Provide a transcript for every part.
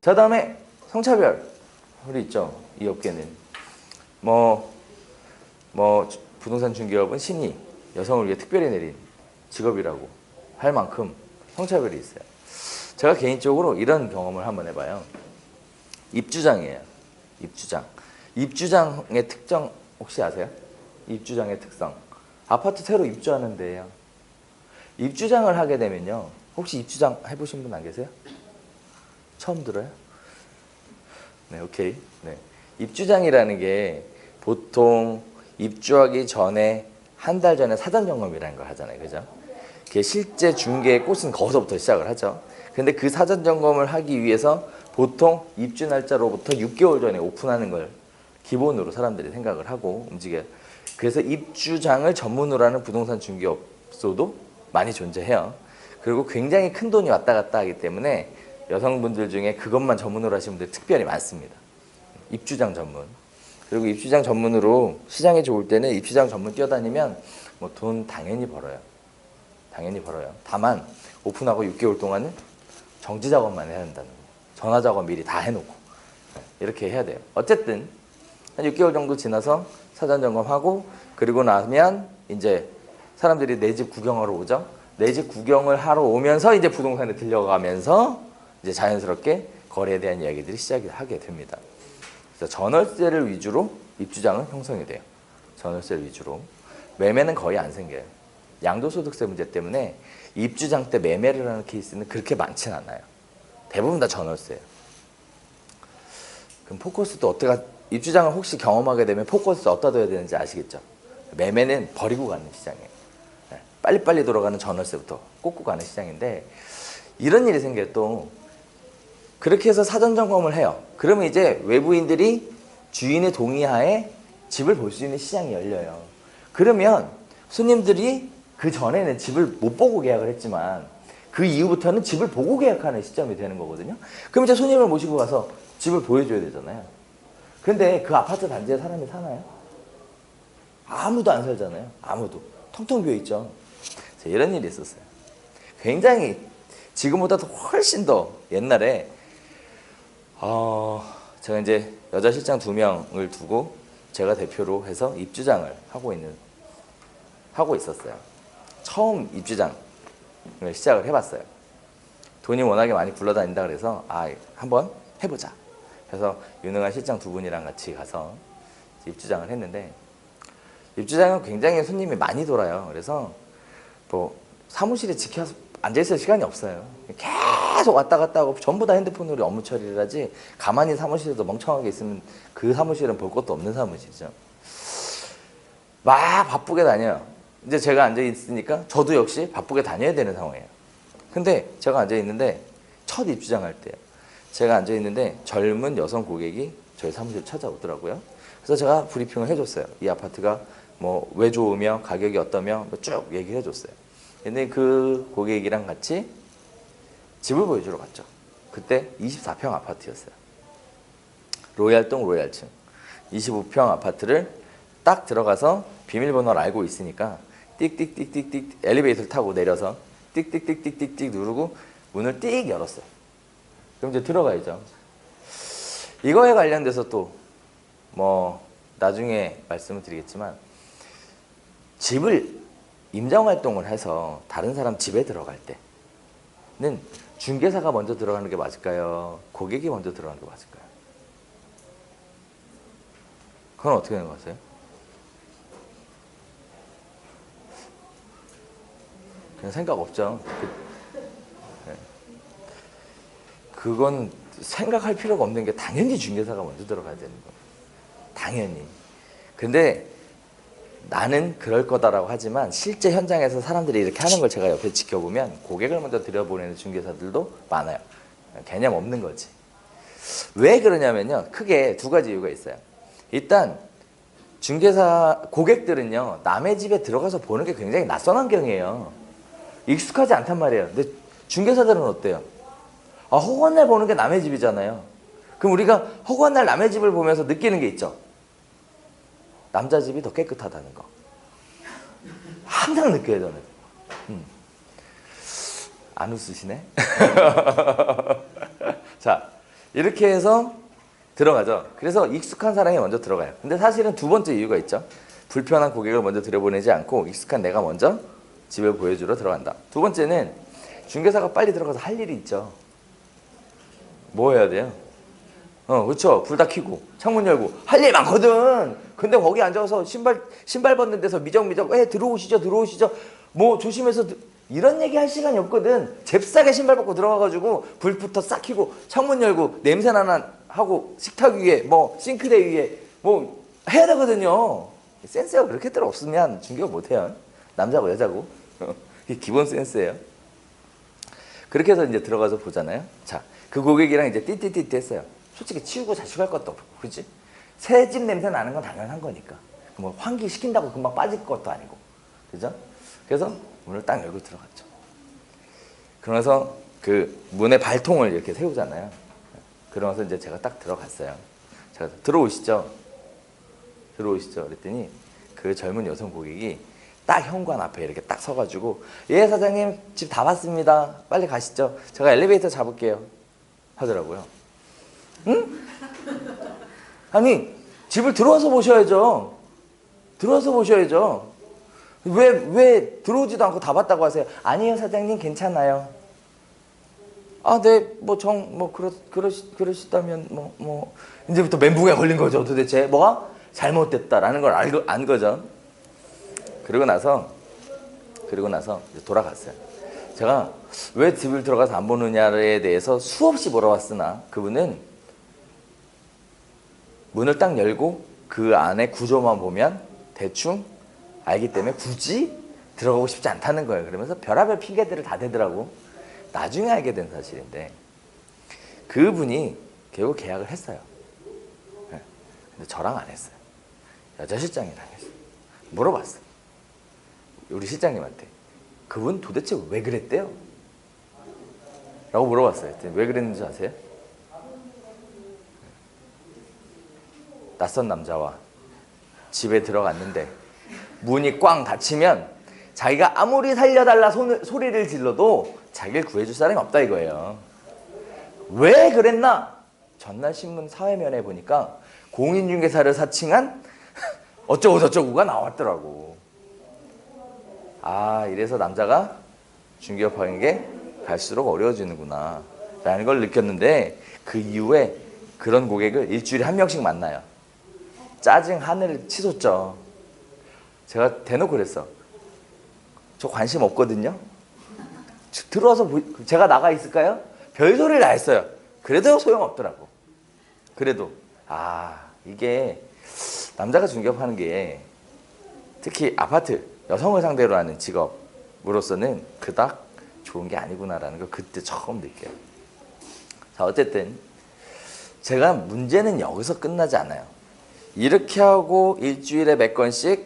자 다음에 성차별 우리 있죠 이 업계는 뭐뭐 부동산 중개업은 신이 여성을 위해 특별히 내린 직업이라고 할 만큼 성차별이 있어요. 제가 개인적으로 이런 경험을 한번 해봐요. 입주장이에요. 입주장. 입주장의 특정 혹시 아세요? 입주장의 특성. 아파트 새로 입주하는데요. 입주장을 하게 되면요. 혹시 입주장 해보신 분 안 계세요? 처음 들어요? 네, 오케이. 네. 입주장이라는 게 보통 입주하기 전에 한 달 전에 사전 점검이라는 걸 하잖아요. 그죠? 그게 실제 중개의 꽃은 거기서부터 시작을 하죠. 근데 그 사전 점검을 하기 위해서 보통 입주 날짜로부터 6개월 전에 오픈하는 걸 기본으로 사람들이 생각을 하고 움직여요. 그래서 입주장을 전문으로 하는 부동산 중개업소도 많이 존재해요. 그리고 굉장히 큰 돈이 왔다 갔다 하기 때문에 여성분들 중에 그것만 전문으로 하시는 분들이 특별히 많습니다. 입주장 전문. 그리고 입주장 전문으로 시장이 좋을 때는 입주장 전문 뛰어다니면 뭐 돈 당연히 벌어요. 당연히 벌어요. 다만 오픈하고 6개월 동안은 정지 작업만 해야 한다는 거. 전화 작업 미리 다 해놓고 이렇게 해야 돼요. 어쨌든 한 6개월 정도 지나서 사전 점검하고 그리고 나면 이제 사람들이 내 집 구경하러 오죠. 내 집 구경을 하러 오면서 이제 부동산에 들려가면서 이제 자연스럽게 거래에 대한 이야기들이 시작이 하게 됩니다. 그래서 전월세를 위주로 입주장은 형성이 돼요. 전월세를 위주로 매매는 거의 안 생겨요. 양도소득세 문제 때문에 입주장 때 매매를 하는 케이스는 그렇게 많진 않아요. 대부분 다 전월세예요. 그럼 포커스도 어떻게 하- 입주장을 혹시 경험하게 되면 포커스 어디다 둬야 되는지 아시겠죠? 매매는 버리고 가는 시장이에요. 네, 빨리빨리 돌아가는 전월세부터 꽂고 가는 시장인데 이런 일이 생겨요 또 그렇게 해서 사전 점검을 해요. 그러면 이제 외부인들이 주인의 동의하에 집을 볼 수 있는 시장이 열려요. 그러면 손님들이 그 전에는 집을 못 보고 계약을 했지만 그 이후부터는 집을 보고 계약하는 시점이 되는 거거든요. 그럼 이제 손님을 모시고 가서 집을 보여줘야 되잖아요. 근데 그 아파트 단지에 사람이 사나요? 아무도 안 살잖아요. 아무도. 텅텅 비어 있죠. 이런 일이 있었어요. 굉장히 지금보다도 훨씬 더 옛날에 어, 제가 이제 여자 실장 두 명을 두고 제가 대표로 해서 입주장을 하고 있는 하고 있었어요. 처음 입주장을 시작을 해봤어요. 돈이 워낙에 많이 굴러다닌다 그래서 아 한번 해보자. 그래서 유능한 실장 두 분이랑 같이 가서 입주장을 했는데 입주장은 굉장히 손님이 많이 돌아요. 그래서 뭐 사무실에 지켜 앉아 있을 시간이 없어요. 계속 왔다 갔다 하고 전부 다 핸드폰으로 업무 처리를 하지 가만히 사무실에도 멍청하게 있으면 그 사무실은 볼 것도 없는 사무실이죠. 막 바쁘게 다녀요. 이제 제가 앉아 있으니까 저도 역시 바쁘게 다녀야 되는 상황이에요. 근데 제가 앉아 있는데 첫 입주장 할 때요. 제가 앉아 있는데 젊은 여성 고객이 저희 사무실 찾아오더라고요. 그래서 제가 브리핑을 해줬어요. 이 아파트가 뭐 왜 좋으며 가격이 어떠며 뭐쭉 얘기를 해줬어요. 근데 그 고객이랑 같이 집을 보여주러 갔죠. 그때 24평 아파트였어요. 로얄동 로얄층. 25평 아파트를 딱 들어가서 비밀번호를 알고 있으니까 띡띡띡띡띡 엘리베이터를 타고 내려서 띡띡띡띡띡 누르고 문을 띡 열었어요. 그럼 이제 들어가야죠. 이거에 관련돼서 또 뭐 나중에 말씀을 드리겠지만 집을 임장 활동을 해서 다른 사람 집에 들어갈 때 는 중개사가 먼저 들어가는 게 맞을까요? 고객이 먼저 들어가는 게 맞을까요? 그건 어떻게 생각하세요? 그냥 생각 없죠. 그, 네. 그건 생각할 필요가 없는 게 당연히 중개사가 먼저 들어가야 되는 거예요. 당연히. 근데 나는 그럴 거다라고 하지만 실제 현장에서 사람들이 이렇게 하는 걸 제가 옆에 지켜보면 고객을 먼저 들여보내는 중개사들도 많아요. 개념 없는 거지. 왜 그러냐면요. 크게 두 가지 이유가 있어요. 일단 중개사 고객들은요. 남의 집에 들어가서 보는 게 굉장히 낯선 환경이에요. 익숙하지 않단 말이에요. 근데 중개사들은 어때요? 아, 허구한 날 보는 게 남의 집이잖아요. 그럼 우리가 허구한 날 남의 집을 보면서 느끼는 게 있죠. 남자 집이 더 깨끗하다는 거. 항상 느껴요, 저는. 음. 안 웃으시네? 자, 이렇게 해서 들어가죠. 그래서 익숙한 사람이 먼저 들어가요. 근데 사실은 두 번째 이유가 있죠. 불편한 고객을 먼저 들여보내지 않고 익숙한 내가 먼저 집을 보여주러 들어간다. 두 번째는 중개사가 빨리 들어가서 할 일이 있죠. 뭐 해야 돼요? 어, 그렇죠. 불 다 켜고 창문 열고 할 일 많거든. 근데 거기 앉아서 신발 신발 벗는 데서 미적미적 에 들어오시죠, 들어오시죠. 뭐 조심해서 들- 이런 얘기 할 시간이 없거든. 잽싸게 신발 벗고 들어가가지고 불부터 싹 켜고 창문 열고 냄새 나나 하고 식탁 위에 뭐 싱크대 위에 뭐 해야 되거든요. 센스가 그렇게 들어 없으면 중개가 못해요. 남자고 여자고 이게 기본 센스예요. 그렇게 해서 이제 들어가서 보잖아요. 자, 그 고객이랑 이제 띠띠띠띠 했어요. 솔직히 치우고 자식할 것도 없고, 그지? 새집 냄새 나는 건 당연한 거니까. 뭐 환기 시킨다고 금방 빠질 것도 아니고, 그죠? 그래서 문을 딱 열고 들어갔죠. 그러면서 그 문의 발통을 이렇게 세우잖아요. 그러면서 이제 제가 딱 들어갔어요. 제가 들어오시죠. 들어오시죠. 그랬더니 그 젊은 여성 고객이 딱 현관 앞에 이렇게 딱 서가지고 예 사장님 집 다 봤습니다. 빨리 가시죠. 제가 엘리베이터 잡을게요. 하더라고요. 응? 아니 집을 들어와서 보셔야죠. 들어와서 보셔야죠. 왜 왜 들어오지도 않고 다 봤다고 하세요? 아니요 사장님 괜찮아요. 아, 네, 뭐, 정, 뭐, 그러, 그러시, 그러시다면, 뭐, 뭐, 이제부터 멘붕에 걸린 거죠, 도대체. 뭐가? 잘못됐다라는 걸 알고, 안 거죠. 그리고 나서, 그리고 나서 돌아갔어요. 제가 왜 집을 들어가서 안 보느냐에 대해서 수없이 물어봤으나 그분은 문을 딱 열고 그 안에 구조만 보면 대충 알기 때문에 굳이 들어가고 싶지 않다는 거예요. 그러면서 별의별 핑계들을 다 대더라고. 나중에 알게 된 사실인데 그분이 결국 계약을 했어요. 예. 근데 저랑 안 했어요. 여자 실장이랑 했어요. 물어봤어. 우리 실장님한테 그분 도대체 왜 그랬대요? 라고 물어봤어요. 왜 그랬는지 아세요? 낯선 남자와 집에 들어갔는데 문이 꽝 닫히면 자기가 아무리 살려달라 손을, 소리를 질러도 자기를 구해줄 사람이 없다 이거예요. 왜 그랬나? 전날 신문 사회면에 보니까 공인중개사를 사칭한 어쩌고 저쩌고가 나왔더라고. 아 이래서 남자가 중개업하는 게 갈수록 어려워지는구나 라는 걸 느꼈는데 그 이후에 그런 고객을 일주일에 한 명씩 만나요. 짜증 하늘을 치솟죠. 제가 대놓고 그랬어. 저 관심 없거든요. 들어와서 보- 제가 나가 있을까요? 별소리를 다 했어요. 그래도 소용없더라고. 그래도 아 이게 남자가 중개업하는 게 특히 아파트 여성을 상대로 하는 직업으로서는 그닥 좋은 게 아니구나라는 걸 그때 처음 느껴요. 자 어쨌든 제가 문제는 여기서 끝나지 않아요. 이렇게 하고 일주일에 몇 건씩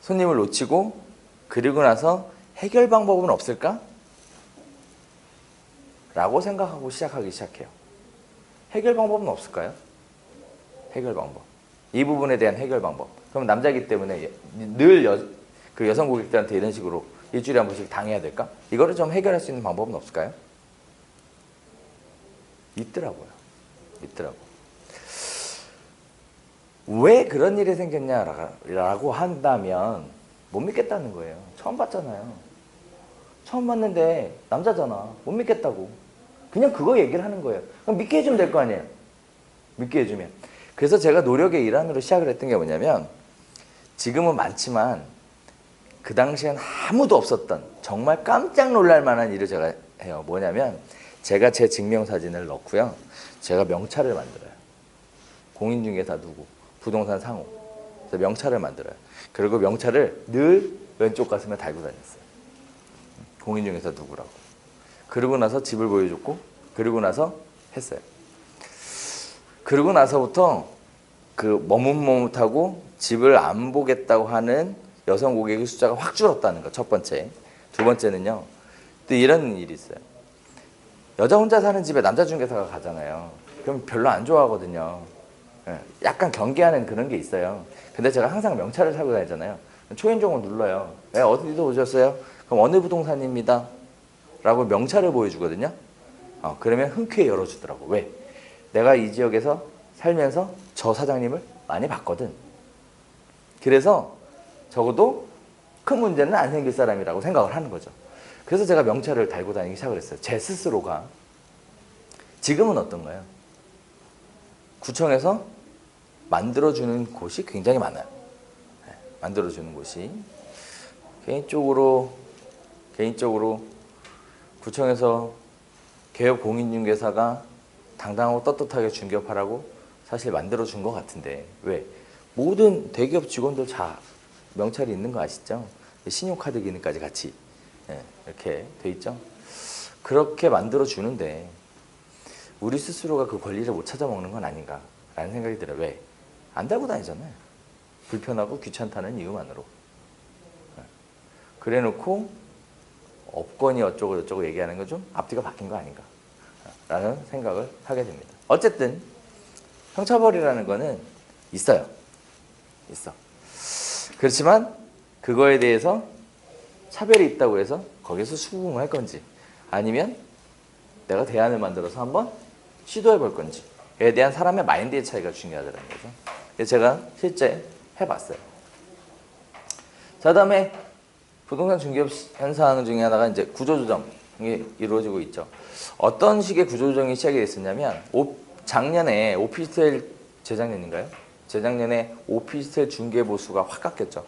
손님을 놓치고 그리고 나서 해결 방법은 없을까? 라고 생각하고 시작하기 시작해요. 해결 방법은 없을까요? 해결 방법. 이 부분에 대한 해결 방법. 그럼 남자이기 때문에 늘 여, 그 여성 고객들한테 이런 식으로 일주일에 한 번씩 당해야 될까? 이거를 좀 해결할 수 있는 방법은 없을까요? 있더라고요. 있더라고. 왜 그런 일이 생겼냐라고 한다면 못 믿겠다는 거예요. 처음 봤잖아요. 처음 봤는데 남자잖아. 못 믿겠다고. 그냥 그거 얘기를 하는 거예요. 그럼 믿게 해주면 될 거 아니에요. 믿게 해주면. 그래서 제가 노력의 일환으로 시작을 했던 게 뭐냐면 지금은 많지만 그 당시엔 아무도 없었던 정말 깜짝 놀랄 만한 일을 제가 해요. 뭐냐면 제가 제 증명사진을 넣고요. 제가 명찰을 만들어요. 공인중개사 누구, 부동산 상호. 그래서 명찰을 만들어요. 그리고 명찰을 늘 왼쪽 가슴에 달고 다녔어요. 공인중개사 누구라고. 그러고 나서 집을 보여줬고, 그러고 나서 했어요. 그러고 나서부터 그 머뭇머뭇하고 집을 안 보겠다고 하는 여성 고객의 숫자가 확 줄었다는 거, 첫 번째. 두 번째는요, 또 이런 일이 있어요. 여자 혼자 사는 집에 남자 중개사가 가잖아요. 그럼 별로 안 좋아하거든요. 예, 약간 경계하는 그런 게 있어요. 근데 제가 항상 명찰을 사고 다니잖아요. 초인종을 눌러요. 네, 어디서 오셨어요? 그럼 어느 부동산입니다. 라고 명찰을 보여주거든요. 어, 그러면 흔쾌히 열어주더라고. 왜? 내가 이 지역에서 살면서 저 사장님을 많이 봤거든. 그래서 적어도 큰 문제는 안 생길 사람이라고 생각을 하는 거죠. 그래서 제가 명찰을 달고 다니기 시작을 했어요. 제 스스로가. 지금은 어떤가요? 구청에서 만들어주는 곳이 굉장히 많아요. 네, 만들어주는 곳이. 개인적으로, 개인적으로 구청에서 개업 공인중개사가 당당하고 떳떳하게 중개업하라고 사실 만들어준 것 같은데 왜? 모든 대기업 직원들 다 명찰이 있는 거 아시죠? 신용카드 기능까지 같이 예, 이렇게 돼 있죠. 그렇게 만들어 주는데 우리 스스로가 그 권리를 못 찾아 먹는 건 아닌가라는 생각이 들어요. 왜? 안 달고 다니잖아요. 불편하고 귀찮다는 이유만으로. 예. 그래 놓고 업권이 어쩌고 저쩌고 얘기하는 건 좀 앞뒤가 바뀐 거 아닌가 라는 생각을 하게 됩니다. 어쨌든 형차벌이라는 거는 있어요. 있어. 그렇지만 그거에 대해서 차별이 있다고 해서 거기서 수긍할 건지 아니면 내가 대안을 만들어서 한번 시도해 볼 건지에 대한 사람의 마인드의 차이가 중요하다는 거죠. 제가 실제 해봤어요. 자, 다음에 부동산 중개업 현상 중에 하나가 이제 구조조정이 이루어지고 있죠. 어떤 식의 구조조정이 시작이 됐었냐면 오- 작년에 오피스텔 재작년인가요? 재작년에 오피스텔 중개 보수가 확 깎였죠.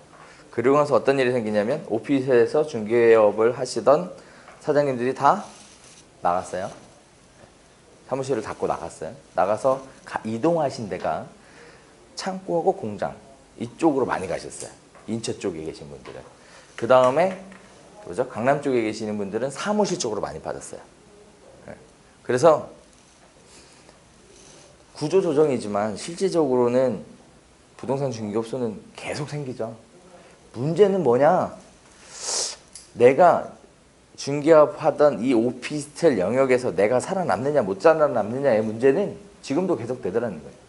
그리고 나서 어떤 일이 생기냐면 오피스텔에서 중개업을 하시던 사장님들이 다 나갔어요. 사무실을 닫고 나갔어요. 나가서 가- 이동하신 데가 창고하고 공장 이쪽으로 많이 가셨어요. 인천 쪽에 계신 분들은. 그 다음에 뭐죠? 강남 쪽에 계시는 분들은 사무실 쪽으로 많이 빠졌어요. 네. 그래서 구조 조정이지만 실질적으로는 부동산 중개업소는 계속 생기죠. 문제는 뭐냐? 내가 중개업 하던 이 오피스텔 영역에서 내가 살아남느냐 못 살아남느냐의 문제는 지금도 계속 되더라는 거예요.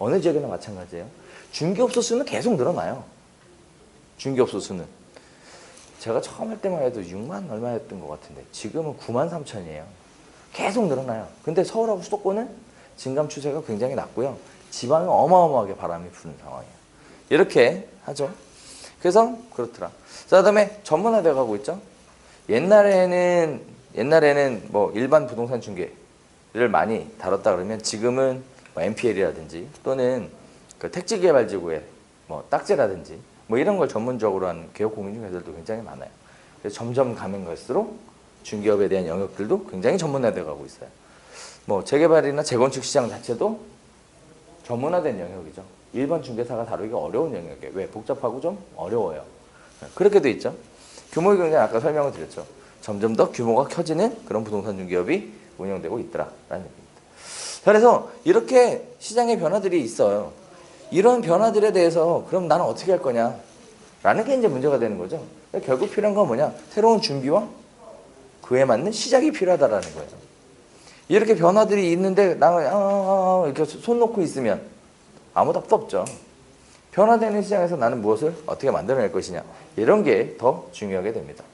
어느 지역이나 마찬가지예요. 중개업소 수는 계속 늘어나요. 중개업소 수는. 제가 처음 할 때만 해도 6만 얼마였던 것 같은데 지금은 9만 3천이에요. 계속 늘어나요. 근데 서울하고 수도권은 증감 추세가 굉장히 낮고요. 지방은 어마어마하게 바람이 부는 상황이에요. 이렇게 하죠. 그래서 그렇더라. 자, 그다음에 전문화돼 가고 있죠. 옛날에는 옛날에는 뭐 일반 부동산 중개를 많이 다뤘다 그러면 지금은 뭐 MPL이라든지 또는 그 택지개발지구의 뭐 딱지라든지 뭐 이런 걸 전문적으로 하는 개업 공인중개사들도 굉장히 많아요. 그래서 점점 가면 갈수록 중개업에 대한 영역들도 굉장히 전문화돼 가고 있어요. 뭐 재개발이나 재건축 시장 자체도 전문화된 영역이죠. 일반 중개사가 다루기가 어려운 영역이에요. 왜? 복잡하고 좀 어려워요. 네, 그렇게 돼 있죠. 규모의 경제는 아까 설명을 드렸죠. 점점 더 규모가 커지는 그런 부동산 중개업이 운영되고 있더라라는 얘기입니다. 자, 그래서 이렇게 시장의 변화들이 있어요. 이런 변화들에 대해서 그럼 나는 어떻게 할 거냐? 라는 게 이제 문제가 되는 거죠. 결국 필요한 건 뭐냐? 새로운 준비와 그에 맞는 시작이 필요하다라는 거예요. 이렇게 변화들이 있는데 나는 아, 아, 아, 이렇게 손 놓고 있으면 아무 답도 없죠. 변화되는 시장에서 나는 무엇을 어떻게 만들어낼 것이냐 이런 게 더 중요하게 됩니다.